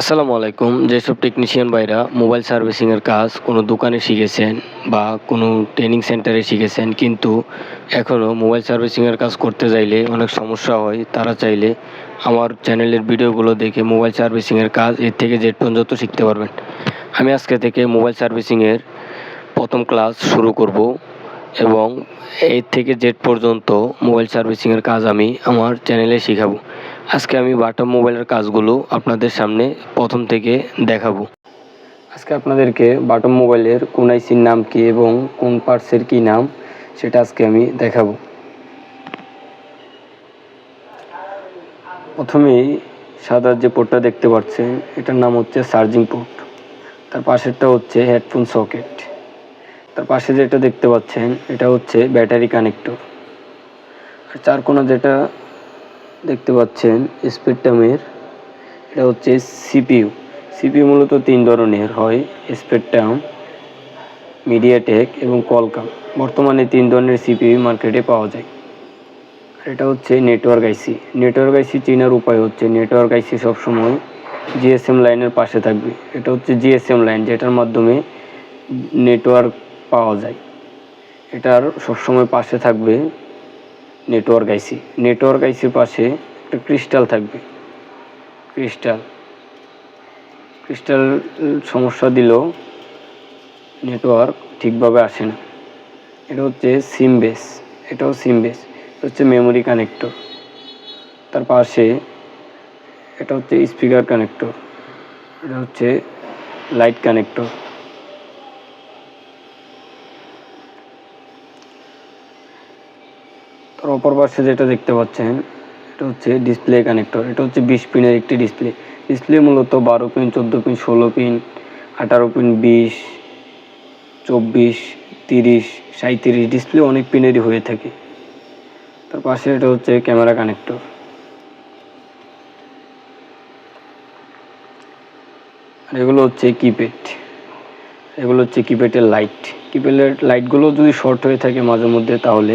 আসসালামু আলাইকুম যেসব টেকনিশিয়ান ভাইরা। মোবাইল সার্ভিসিংয়ের কাজ কোনো দোকানে শিখেছেন বা কোনো ট্রেনিং সেন্টারে শিখেছেন, কিন্তু এখনও মোবাইল সার্ভিসিংয়ের কাজ করতে চাইলে অনেক সমস্যা হয়। তারা চাইলে আমার চ্যানেলের ভিডিওগুলো দেখে মোবাইল সার্ভিসিংয়ের কাজ এর থেকে জেড পর্যন্ত শিখতে পারবেন। আমি আজকে থেকে মোবাইল সার্ভিসিংয়ের প্রথম ক্লাস শুরু করব এবং এর থেকে জেড পর্যন্ত মোবাইল সার্ভিসিংয়ের কাজ আমি আমার চ্যানেলে শেখাবো। আজকে আমি বাটা মোবাইলের কাজগুলো আপনাদের সামনে প্রথম থেকে দেখাবো। আজকে আপনাদেরকে বাটম মোবাইলের কোন আইসির নাম কী এবং কোন পার্টসের কী নাম সেটা আজকে আমি দেখাবো। প্রথমেই সাদার যে পোর্টটা দেখতে পাচ্ছেন, এটার নাম হচ্ছে চার্জিং পোর্ট। তার পাশেরটা হচ্ছে হেডফোন সকেট। তার পাশে যেটা দেখতে পাচ্ছেন, এটা হচ্ছে ব্যাটারি কানেক্টর। আর চার কোনা যেটা দেখতে পাচ্ছেন স্পেকট্রামের, এটা হচ্ছে সিপিইউ। সিপিইউ মূলত তিন ধরনের হয়, স্পেকট্রাম, মিডিয়াটেক এবং কলকাম। বর্তমানে তিন ধরনের সিপিইউ মার্কেটে পাওয়া যায়। আর এটা হচ্ছে নেটওয়ার্ক আইসি। নেটওয়ার্ক আইসি চেনার উপায় হচ্ছে নেটওয়ার্ক আইসি সবসময় জিএসএম লাইনের পাশে থাকবে। এটা হচ্ছে জিএসএম লাইন, যেটার মাধ্যমে নেটওয়ার্ক পাওয়া যায়। এটার সবসময় পাশে থাকবে নেটওয়ার্ক আইসি নেটওয়ার্ক আইসির পাশে একটা ক্রিস্টাল থাকবে। ক্রিস্টাল ক্রিস্টাল সমস্যা দিলেও নেটওয়ার্ক ঠিকভাবে আসে না। এটা হচ্ছে সিম বেস এটাও সিম বেস এটা হচ্ছে মেমোরি কানেক্টর তার পাশে এটা হচ্ছে স্পিকার কানেক্টর এটা হচ্ছে লাইট কানেক্টর তার অপর পাশে যেটা দেখতে পাচ্ছেন, এটা হচ্ছে ডিসপ্লে কানেক্টর এটা হচ্ছে বিশ পিনের একটি ডিসপ্লে ডিসপ্লে মূলত বারো পিন, চোদ্দ পিন, ষোলো পিন, আঠারো পিন, বিশ, চব্বিশ, তিরিশ সাঁত্রিশ ডিসপ্লে অনেক পিনেরই হয়ে থাকে। তার পাশে এটা হচ্ছে ক্যামেরা কানেক্টর আর এগুলো হচ্ছে কিপ্যাড এগুলো হচ্ছে কিপ্যাডের লাইট কিপ্যাডের লাইটগুলো যদি শর্ট হয়ে থাকে মাঝে মধ্যে, তাহলে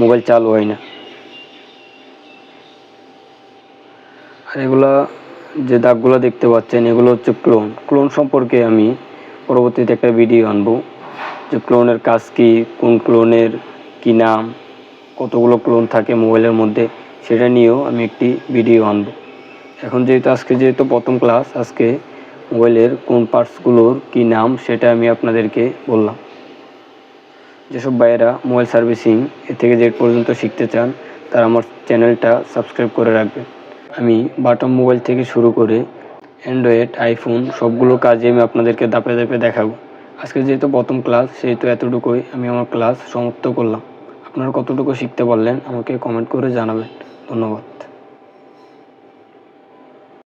মোবাইল চালু হয় না। আর এগুলা যে দাগগুলো দেখতে পাচ্ছেন, এগুলো হচ্ছে ক্লোন ক্লোন সম্পর্কে আমি পরবর্তীতে একটা ভিডিও আনব, যে ক্লোনের কাজ কী, কোন ক্লোনের কী নাম, কতগুলো ক্লোন থাকে মোবাইলের মধ্যে, সেটা নিয়েও আমি একটি ভিডিও আনব। এখন যেহেতু আজকে যেহেতু প্রথম ক্লাস আজকে মোবাইলের কোন পার্টসগুলোর কী নাম সেটা আমি আপনাদেরকে বললাম। যেসব ভাইয়েরা মোবাইল সার্ভিসিং এ থেকে জেড পর্যন্ত শিখতে চান, তারা আমার চ্যানেলটা সাবস্ক্রাইব করে রাখবেন। আমি বাটম মোবাইল থেকে শুরু করে অ্যান্ড্রয়েড, আইফোন সবগুলো কাজে আমি আপনাদেরকে দাপে দাপে দেখাবো। আজকে যেহেতু প্রথম ক্লাস, সেহেতু এতটুকুই আমি আমার ক্লাস সমাপ্ত করলাম। আপনারা কতটুকু শিখতে পারলেন আমাকে কমেন্ট করে জানাবেন। ধন্যবাদ।